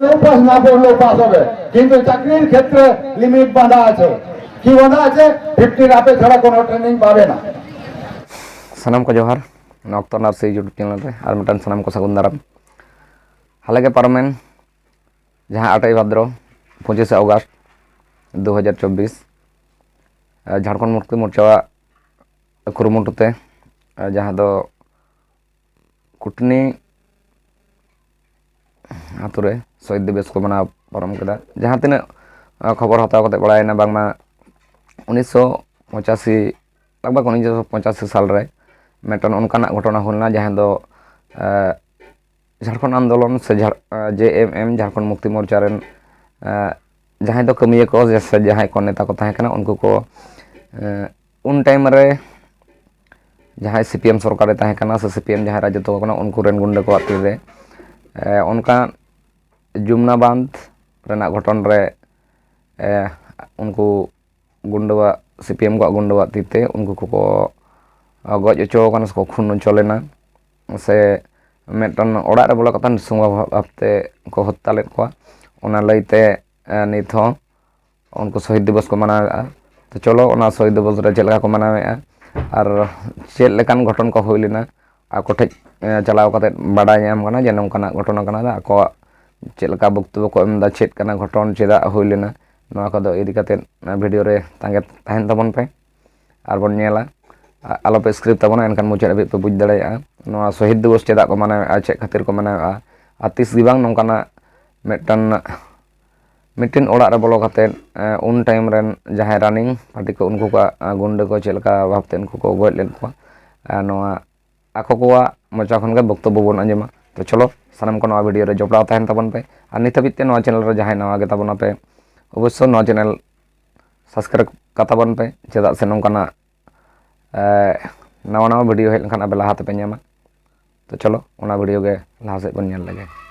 উপাস না করলে উপাস হবে কিন্তু চাকরির ক্ষেত্রে লিমিট বাঁধা আছে কি বাঁধা আছে ফিফটির আপে ছাড়া কোনো ট্রেনিং পাবে না ᱥᱟᱱᱟᱢ ᱠᱚ ᱡᱚᱦᱟᱨ ᱱᱚᱠᱛᱚ ᱱᱟᱨᱥᱤ ᱤᱭᱩᱴᱩᱵᱽ ᱪᱮᱱᱮᱞ ᱨᱮ ᱟᱨ ᱢᱤᱫᱴᱟᱱ ᱥᱟᱱᱟᱢ ᱠᱚ ᱥᱟᱹᱜᱩᱱ ᱫᱟᱨᱟᱢ ᱦᱟᱞᱮᱜᱮ ᱯᱟᱨᱚᱢᱮᱱ ᱡᱟᱦᱟᱸ ᱟᱴᱟᱭ ᱵᱷᱟᱫᱨᱚ ᱯᱚᱸᱪᱤᱥᱮ ᱚᱜᱟᱥᱴ ᱫᱩ ᱦᱟᱡᱟᱨ ᱪᱚᱵᱽᱵᱤᱥ ᱡᱷᱟᱲᱠᱷᱚᱸᱰ ᱢᱩᱠᱛᱤ ᱢᱳᱨᱪᱟᱣᱟᱜ ᱠᱩᱨᱩᱢᱩᱴᱩᱛᱮ ᱡᱟᱦᱟᱸ ᱫᱚ ᱠᱩᱴᱱᱤ ᱟᱛᱳ ᱨᱮ शहीद दिवस को मना पारम के जहाँ तीन खबर हत्या बड़ा बांगमा उन्नीस सौ पचासी लगभग उन्नीस सौ पचासी साल मेटन उनका घटना होना जहाँ दो झारखंड आंदोलन से जे एम झारखंड मुक्ति मोर्चा रेन जहाँ तो कमी को जहाँ को नेता को उनको को उन टाइम रे जहाँ सीपीएम सरकार से सीपीएम जहाँ राज्य तो उनको रेन गुंडे को तीन उनका जुमना बाँध रेना घटन रे उनको गुंडवा सीपीएम को गुंडवा तीते उनको को को गज अचो कन को खुन चलेना से मेटन ओडा रे बोला कतन सुंगा भापते को हत्ता ले को ओना लईते नीथ उनको शहीद दिवस को मना तो चलो ओना शहीद दिवस रे जेलगा को मना आर चेल लेकन घटन को होइलेना आ कोठे चलाव कते बडा जाम कना जनम कना घटना कना को चलका बक्तव्य को एमदा चेद करना घटन चेदा होलेना नवा को इदी तबन पे और बन आलोपे आलो पे स्क्रिप्ट तबन एनकन मुचे अबे पे बुझ दड़ेया शहीद दिवस चेदा को माने आचे खातिर को माने आ तीस गिबांग मेटन मिट्टन ओड़ा रे बोलो उन टाइम रेन जहाँ रनिंग पार्टी को उनको गुंडे को चलका भाबते उनको को गोल को नवा मचा खन बक्तव्य बन अंजमा तो चलो सामम को ना भिडियो जपड़ाताबन पे। और नित हाबीते चैनल जहाँ नवागेबापे अवश्य ना चैनल साबसक्राइब काबन पे चेदा से नौकाना नवा नवा भिडियो हेल्ला लहाते पे तो चलो वीडियो लहा सब लगे।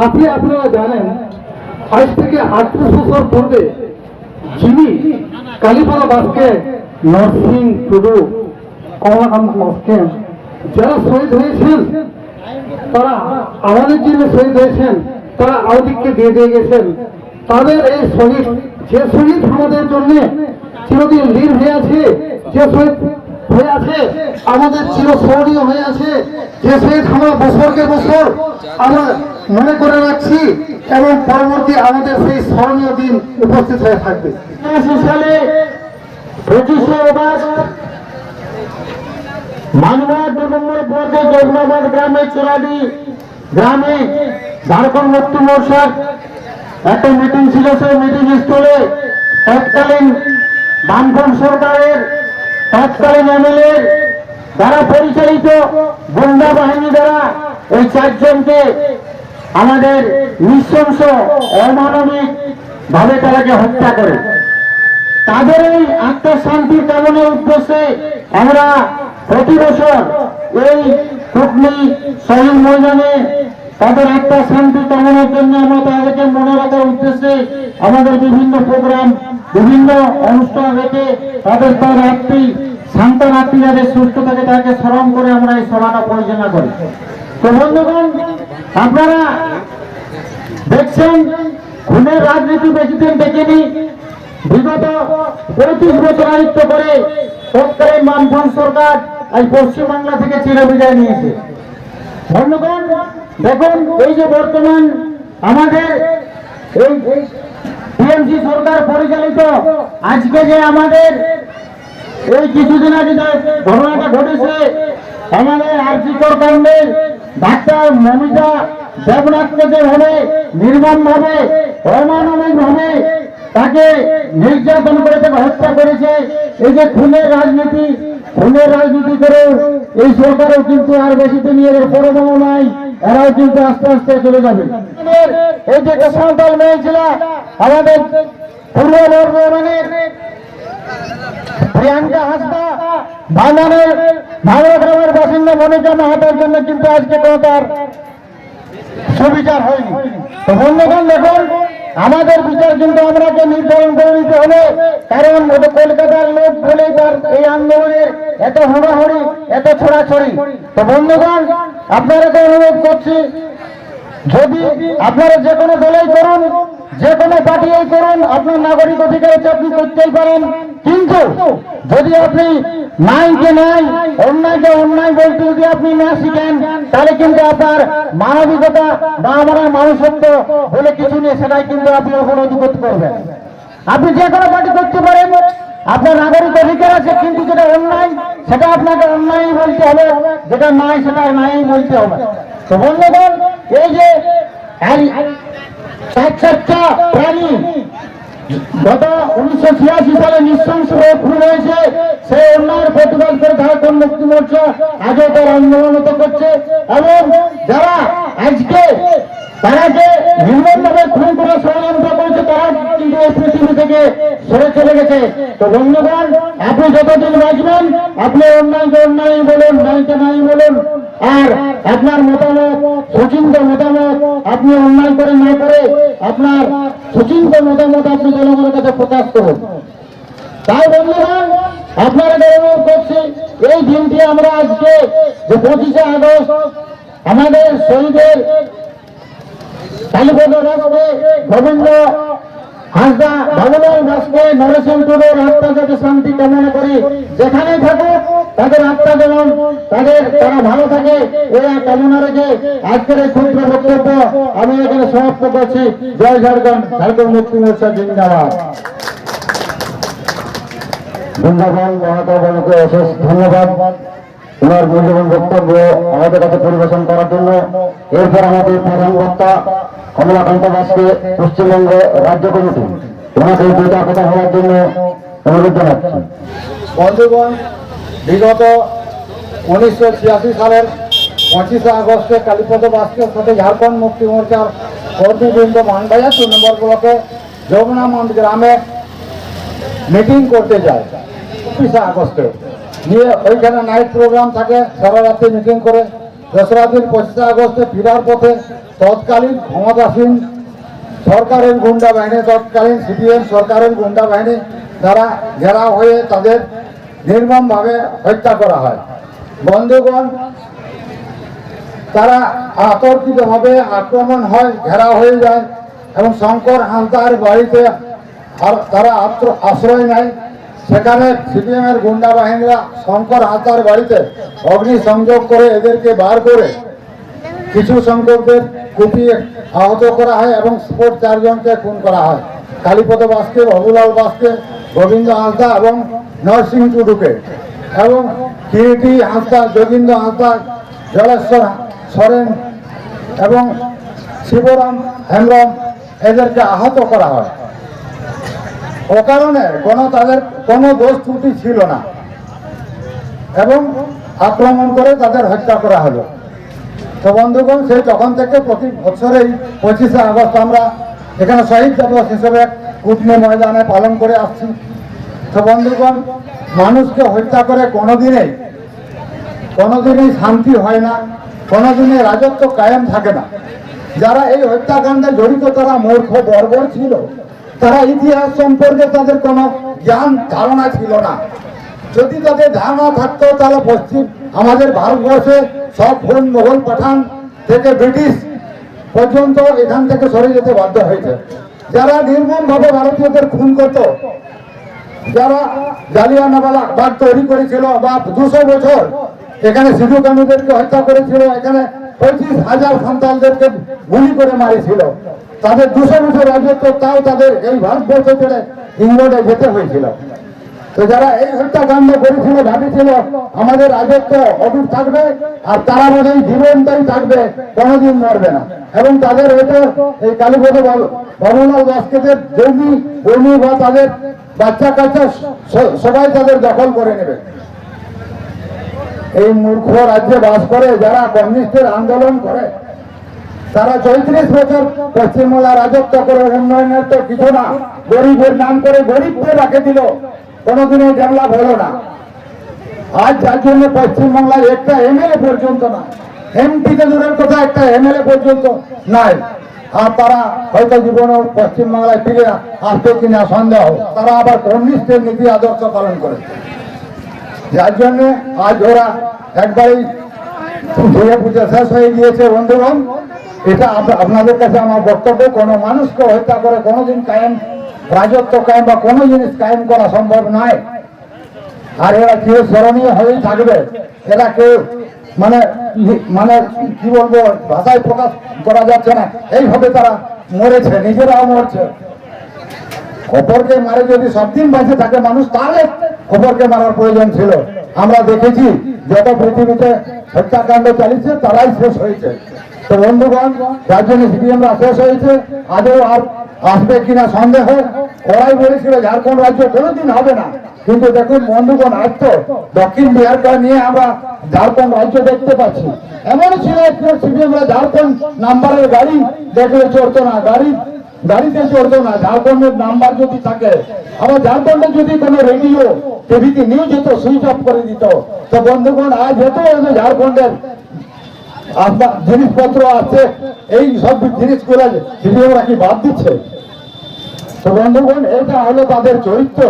সাথে আপনারা জানেন, আজ থেকে আটত্রিশ বছর পূর্বে যিনি কালীপাড়া বাসকে নরসিং টুডু, কমলাকান্ত বাসকে যারা শহীদ হয়েছেন, তারা আমাদের জন্য শহীদ হয়েছেন, তারা আউদিককে দিয়ে দিয়ে গেছেন। তাদের এই শহীদ, যে শহীদ আমাদের জন্য চিরদিন লীন হয়ে আছে, যে শহীদ হয়ে আছে, আমাদের চিরস্মরণীয় হয়ে আছে। যে আমরা বছরকে বছর আমরা মনে করে রাখছি এবং পরবর্তী আমাদের সেই স্মরণীয় দিন উপস্থিত হয়ে থাকবে। গ্রামে একটা মিটিং ছিল, সেই মিটিং স্থলে তৎকালীন বামফ্রন্ট সরকারের তৎকালীন এমএলএ দ্বারা পরিচালিত গুন্ডা বাহিনী দ্বারা ওই চারজনকে আমাদের নৃশংস অমানবিক ভাবে তারাকে হত্যা করে। তাদের এই আত্মশান্তির কামনের উদ্দেশ্যে আমরা প্রতি বছর এই কুকনি শহীদ ময়দানে তাদের আত্মশান্তি কামনের জন্য আমরা তাদেরকে মনে রাখার উদ্দেশ্যে আমাদের বিভিন্ন প্রোগ্রাম বিভিন্ন অনুষ্ঠান রেখে তাদের তার আত্মী সন্তান আত্মী যাদের সুস্থ থাকে তাকে স্মরণ করে আমরা এই সভাটা পরিচালনা করি। তো বন্ধুগণ, আপনারা দেখছেন, খুনের রাজনীতি বেশি দিন দেখেনি। বিগত পঁয়ত্রিশ বছর আয়ত্ত করে তৎকালীন বামফ্রন্ট সরকার আজ পশ্চিমবাংলা থেকে চিরে বিদায় নিয়েছে। বন্ধুগণ, দেখুন, এই যে বর্তমান আমাদের এই টিএমসি সরকার পরিচালিত। আজকে যে আমাদের এই কিছুদিন আগে যে ঘটনাটা ঘটেছে, আমাদের আর্থিকর কাণ্ডের ডাক্তার মমিতা দেবনাথকে যেভাবে নির্মম ভাবে অমানবিক ভাবে তাকে নির্যাতন করে তাকে হত্যা করেছে, এই যে খুনের রাজনীতি খুনের রাজনীতি করে এই সরকারও কিন্তু আর বেশি দিন এর পরমাণু নাই। এরাও কিন্তু আস্তে আস্তে চলে যাবে। এই যে সাঁওতাল মেয়ে ছিল, আমাদের পূর্ব বর্ধমানের প্রিয়াঙ্কা হাসদা বাঙানের ভালো গ্রামের বাসিন্দা মনিকা মাহাতার জন্য কিন্তু আজকে কোনো তার সুবিচার হয়নি। তো বন্ধুগণ, দেখুন আমাদের বিচার কিন্তু আমরাকে নির্ধারণ করে নিতে হবে। কারণ কলকাতার লোক বলে তার এই আন্দোলনের এত হুড়াহুড়ি, এত ছড়াছড়ি। তো বন্ধুগণ আপনারাকে অনুরোধ করছি, যদি আপনারা যে কোনো দলেই করুন, যে কোনো পার্টিই করুন, আপনার নাগরিক অধিকার আপনি করতেই পারেন। কিন্তু যদি আপনি নাইকে নাই অন্যায়কে অন্যায় বলতে যদি আপনি না শিখেন, তাহলে কিন্তু আপনার মানবিকতা বা আমরা মানুষত্ব বলে কিছু নেই, সেটাই কিন্তু আপনি অবনতি করতে পারবেন আপনি যে কোনো পার্টি করতে পারেন, আপনার নাগরিক অধিকার আছে, কিন্তু যেটা অন্যায়, সেটা আপনাকে অন্যায় বলতে হবে, যেটা নাই, সেটা নাই বলতে হবে। তো বন্ধুগণ, এই যে প্রাণী গত উনিশশো ছিয়াশি সালে হয়ে হয়েছে প্রতিবাদ করে ঝাড়খণ্ড মুক্তি মোর্চা তার করছে। এবং যারা আজকে তারা যে খুন করে ষড়যন্ত্র করেছে, তারা কিন্তু এই পৃথিবী থেকে সরে চলে গেছে। তো বন্ধুগণ, আপনি যতদিন বাঁচবেন, আপনি অন্যায়কে অন্যায় বলুন, ন্যায়কে নাই বলুন আর আপনার মতামত, সুচিন্ত মতামত আপনি অন্যায় করে না করে আপনার সুচিন্ত মতামত আপনি জনগণের কাছে প্রকাশ করুন। তাই বন্ধুগণ, আপনারা অনুরোধ করছি, এই দিনটি আমরা আজকে যে পঁচিশে আগস্ট আমাদের শহীদের কালীপদ দাসকে গোবিন্দ হাসদা আত্মা যাতে শান্তি কামনা করি। যেখানেই থাকুক, তাদের আত্মা যেমন, তাদের তারা ভালো থাকে এরা কামনা রেখে আজকের এই ক্ষুদ্র বক্তব্য আমি এখানে সমাপ্ত করছি। জয় ঝাড়খণ্ড ঝাড়খণ্ড মুক্তি মোর্চা জিন্দাবাদ। বৃন্দাবন অশেষ ধন্যবাদ। ওনার মূল্যবান বক্তব্য আমাদের কাছে পরিবেশন করার জন্য। এরপর আমাদের প্রধান বক্তা কমলাকান্ত দাসকে পশ্চিমবঙ্গ রাজ্য কমিটি। ওনাকে দুইটা কথা হওয়ার জন্য অনুরোধ জানাচ্ছি। বন্ধুগণ, বিগত উনিশশো ছিয়াশি সালের পঁচিশে আগস্টে কালীপদ বাস্কের সাথে ঝাড়খণ্ড মুক্তি মোর্চার কর্মীবৃন্দ মানবাজার দু নম্বর ব্লকে যমুনামন্দ গ্রামে মিটিং করতে যায়, পঁচিশে আগস্টে। নিয়ে ওইখানে নাইট প্রোগ্রাম থাকে, সারা রাত্রি মিটিং করে। দোসরা দিন পঁচিশে আগস্টে ফেরার পথে তৎকালীন ক্ষমতাসীন সরকারের গুন্ডা বাহিনী, তৎকালীন সিপিএম সরকারের গুন্ডা বাহিনী দ্বারা ঘেরাও হয়ে তাদের নির্মমভাবে হত্যা করা হয়। বন্ধুগণ, তারা আতর্কিতভাবে আক্রমণ হয় ঘেরাও হয়ে যায় এবং শঙ্কর হালদার বাড়িতে তারা আশ্রয় নেয়। সেখানে সিপিএম এর গুন্ডা বাহিনীরা শঙ্কর হালদার বাড়িতে অগ্নি সংযোগ করে এদেরকে বার করে কিছু সংখ্যকদের কুপিয়ে আহত করা হয় এবং স্পোর্ট চারজনকে খুন করা হয়। কালীপদ বাসকে, অবুলাল বাসকে, গোবিন্দ হাঁসদা এবং নরসিং টুডুকে এবং কিরিটি হাঁসদা যোগিন্দ হাঁসদা জলেশ্বর সরেন এবং শিবরাম হেমব্রম এদেরকে আহত করা হয়। ও কারণে কোনো তাদের কোনো দোষ ত্রুটি ছিল না। এবং আক্রমণ করে তাদের হত্যা করা হলো। তো বন্ধুগণ সেই তখন থেকে প্রতি বছরেই পঁচিশে আগস্ট আমরা এখানে শহীদ দিবস হিসেবে কুটনি ময়দানে পালন করে আসছি। তো বন্ধুগণ, মানুষকে হত্যা করে কোনোদিনেই, কোনোদিনই শান্তি হয় না, কোনোদিনই রাজত্ব কায়েম থাকে না। যারা এই হত্যাকাণ্ডে জড়িত তারা মূর্খ, বর্বর ছিল। তারা ইতিহাস সম্পর্কে তাদের কোনো জ্ঞান, ধারণা ছিল না। যদি তাদের ধারণা থাকতো, তাহলে পশ্চিম আমাদের ভারতবর্ষে সব ফোন মোগল পাঠান থেকে ব্রিটিশ পর্যন্ত এখান থেকে সরে যেতে বাধ্য হয়েছে। যারা নির্মমভাবে ভারতীয়দের খুন করতো, যারা জালিয়ানওয়ালা বাগ তৈরি করেছিল বা দুশো বছর এখানে সিধু কানুদেরকে হত্যা করেছিল, এখানে পঁচিশ হাজার সন্তানদেরকে গুলি করে মারিছিল। তাদের দুশো বছর রাজত্ব তাও তাদের এই ভারতবর্ষ ছেড়ে ইংল্যান্ডে যেতে হয়েছিল। তো যারা এই হত্যাকাণ্ড করেছিল, ভাবেছিল, আমাদের রাজত্ব অটুট থাকবে আর তারা বোধ জীবনটাই থাকবে, কোনোদিন মরবে না। এবং তাদের হয়তো এই কালীপদ বাবুলাল বাস্কেটের জমি বমি বা তাদের বাচ্চা কাচ্চা সবাই তাদের দখল করে নেবে। এই মূর্খ রাজ্যে বাস করে, যারা কমিউনিস্টের আন্দোলন করে তারা চৌত্রিশ বছর পশ্চিমবাংলা রাজত্ব করে উন্নয়নের তো কিছু না গরিবের নাম করে গরিবকে রাখে দিল। কোনোদিনও ডেভেলপ হলো না। আজ যার জন্য পশ্চিমবাংলায় একটা এমএলএ পর্যন্ত না এমপিতে দূরের কথা, একটা এমএলএ পর্যন্ত নাই। আর তারা হয়তো জীবনে পশ্চিমবাংলায় ফিরে আসবে কিনা সন্দেহ। তারা আবার কমিউনিস্টের নীতি আদর্শ পালন করে। যার জন্য আজ ওরা একবারই পূজা শেষ হয়ে গিয়েছে, বন্ধুগণ। এটা আপ- আপনাদের কাছে আমার বক্তব্য, কোনো মানুষকে হত্যা করে কোনোদিন কায়েম, রাজত্ব কায়েম বা কোনো জিনিস কায়েম করা সম্ভব নয়। আর এরা কেউ স্মরণীয় হয়েই থাকবে। এরা কেউ মানে মানে কি বলব, ভাষায় প্রকাশ করা যাচ্ছে না। এইভাবে তারা মরেছে, নিজেরাও মরছে। অপরকে মারে যদি সব দিন বেঁচে থাকে মানুষ, তাহলে অপরকে মারার প্রয়োজন ছিল। আমরা দেখেছি, যত পৃথিবীতে হত্যাকাণ্ড চালিয়েছে তারাই শেষ হয়েছে। তো বন্ধুগণ, যার জন্য সিপিএমরা শেষ হয়েছে আজও আর আসবে কিনা সন্দেহ? ওরাই বলেছিল ঝাড়খণ্ড রাজ্য কোনোদিন হবে না। কিন্তু দেখুন বন্ধুগণ, আজ তো দক্ষিণ বিহারকে নিয়ে আমরা ঝাড়খণ্ড রাজ্য দেখতে পাচ্ছি। এমন ছিল সিপিএমরা ঝাড়খণ্ড নাম্বারের গাড়ি দেখলে চড়তো না, গাড়ি, গাড়িতে চড়তো না, ঝাড়খণ্ডের নাম্বার যদি থাকে, আবার ঝাড়খণ্ডে যদি কোনো রেডিও, টিভিতে নিউজ হতো সুইচ অফ করে দিত। তো বন্ধুগণ, আজ হতো ঝাড়খণ্ডের আপনার জিনিসপত্র আছে, এই সব জিনিসগুলো ভিডিওরা কি বাদ দিচ্ছে? তো বন্ধুগণ, এটা হলো তাদের চরিত্র।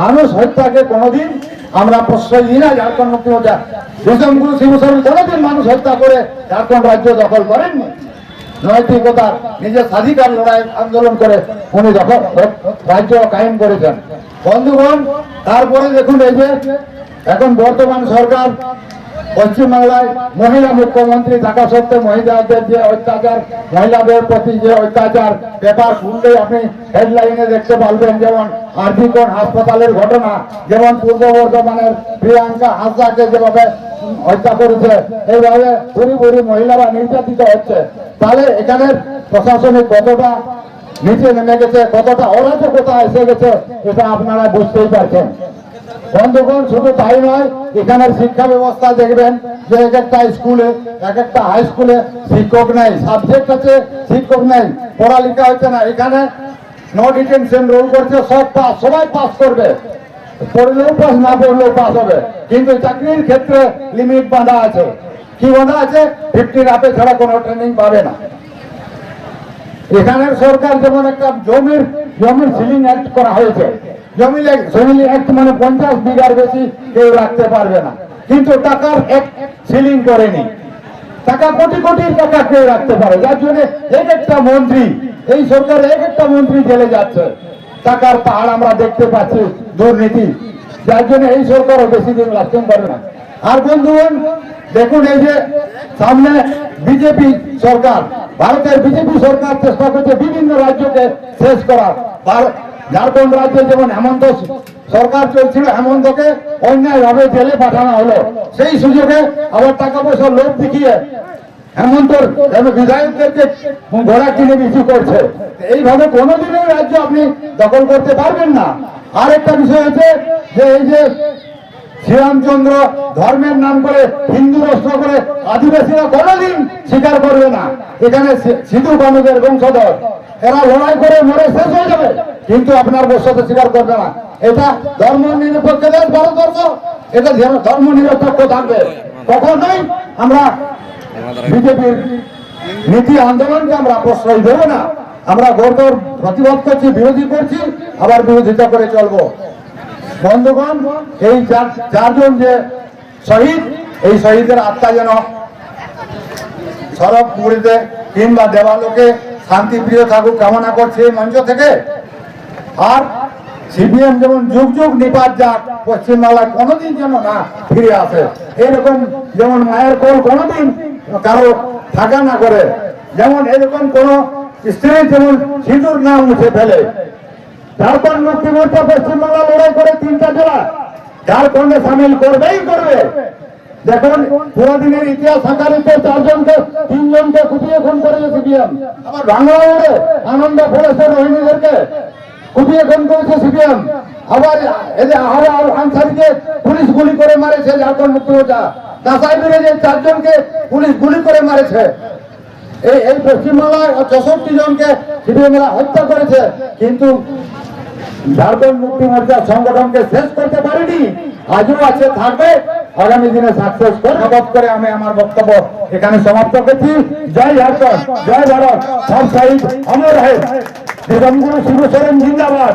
মানুষ হত্যাকে কোনোদিন আমরা প্রশ্রয় দিই না ঝাড়খণ্ড মুখ্যমন্ত্রী ভীষণ গুরু শিবসরণ কোনোদিন মানুষ হত্যা করে ঝাড়খণ্ড রাজ্য দখল করেননি। নৈতিকতা নিজের স্বাধিকার লড়াই আন্দোলন করে উনি যখন রাজ্য কায়েম করেছেন। বন্ধুগণ, তারপরে দেখুন এই যে, এখন বর্তমান সরকার পশ্চিমবাংলায় মহিলা মুখ্যমন্ত্রী থাকা সত্ত্বেও মহিলাদের যে অত্যাচার, মহিলাদের প্রতি যে অত্যাচার পেপার খুললে আপনি হেডলাইনে দেখতে পারবেন যেমন আরজিকন হাসপাতালের ঘটনা, যেমন পূর্ব বর্ধমানের প্রিয়াঙ্কা হাসদাকে যেভাবে হত্যা করেছে, এইভাবে বুড়ি বুড়ি মহিলারা নির্যাতিত হচ্ছে। তাহলে এখানে প্রশাসনিক কতটা নিচে নেমে গেছে, কতটা অরাজকতা এসে গেছে, এটা আপনারা বুঝতেই পারছেন। বন্ধুগণ, শুধু তাই নয়, এখানের শিক্ষা ব্যবস্থা দেখবেন যে এক একটা স্কুলে, এক একটা হাই স্কুলে শিক্ষক নেই সাবজেক্ট আছে, শিক্ষক নেই, পড়ালেখা হচ্ছে না। এখানে নো ডিটেনশন রোল করছে, সব পাস সবাই পাস করবে। পড়লেও পাস না পড়লেও পাস হবে। কিন্তু চাকরির ক্ষেত্রে লিমিট বাঁধা আছে। কি বাধা আছে? ফিফটিন আপে ছাড়া কোনো ট্রেনিং পাবে না। এখানের সরকার যেমন একটা জমির জমির সিলিং অ্যাক্ট করা হয়েছে। জমি অ্যাক্ট মানে পঞ্চাশ বিঘার বেশি কেউ রাখতে পারবে না। কিন্তু আমরা দেখতে পাচ্ছি, দুর্নীতি। যার জন্য এই সরকারও বেশি দিন লাস্টিং করবে না। আর বন্ধুগণ, দেখুন এই যে সামনে বিজেপি সরকার, ভারতের বিজেপি সরকার চেষ্টা করছে বিভিন্ন রাজ্যকে শেষ করার। ঝাড়খণ্ড রাজ্যে যেমন হেমন্ত সরকার চলছিল, হেমন্তকে অন্যায়ভাবে জেলে পাঠানো হলো। সেই সুযোগে আবার টাকা পয়সা লোভ দেখিয়ে হেমন্তর বিধায়কদেরকে ঘোড়া কিনে বিক্রি করছে। এইভাবে কোনোদিনই রাজ্য আপনি দখল করতে পারবেন না। আরেকটা বিষয় আছে যে এই যে শ্রীরামচন্দ্র ধর্মের নাম করে হিন্দু রাষ্ট্র করে আদিবাসীরা কোনোদিন স্বীকার করবে না। এখানে সিধু কানুদের বংশধর, এরা লড়াই করে মরে শেষ হয়ে যাবে। কিন্তু আপনার বর্ষতে স্বীকার করবে না। এটা ধর্ম নিরপেক্ষ দেশ ভারতবর্ষ এটা যেন ধর্ম নিরপেক্ষ থাকবে। কখনোই আমরা বিজেপির নীতি আন্দোলনকে আমরা প্রশ্রয় দেব না। আমরা গৌরব প্রতিবাদ করছি, বিরোধী করছি, আবার বিরোধিতা করে চলবো। বন্ধুগণ, এই চারজন যে শহীদ, এই শহীদের আত্মা যেন সড়ক পুরীতে কিংবা দেবালোকে শান্তিপ্রিয় থাকুক কামনা করছে এই মঞ্চ থেকে। আর সিপিএম যেমন যুগ যুগ নিপাত যাক পশ্চিমবাংলায় কোনোদিন যেন না ফিরে আসে। এরকম যেমন মায়ের কোল কোনোদিন কারও থাকা না করে, যেমন এরকম কোন স্ত্রী যেমন সিঁদুর না মুছে ফেলে। ঝাড়খণ্ড মুক্তি মোর্চা পশ্চিমবাংলা লড়াই করে তিনটা জেলা। ঝাড়খণ্ডে সামিল করবেই করবে। দেখুন পুরো দিনের ইতিহাস সাকারিতে চারজনকে, তিনজনকে কুপিয়ে খুন করেছে সিপিএম আবার বাংলা আনন্দ ফেলেছে রোহিণীদেরকে করেছে সিপিএম। আবার এদের আনসারিকে পুলিশ গুলি করে মারেছে চারজনকে পুলিশ গুলি করে মারেছে। এই এই পশ্চিমবাংলায় চৌষট্টি জনকে হত্যা করেছে। কিন্তু মুক্তি মোর্চা সংগঠনকে শেষ করতে পারেনি। আজও আছে, থাকবে। আগামী দিনে সাকসেস করে আমি আমার বক্তব্য এখানে সমাপ্ত করছি। জয় ঝাড়খণ্ড, জয় ভারত। সব অমর হে দিগম্বর শিবসরেন জিন্দাবাদ।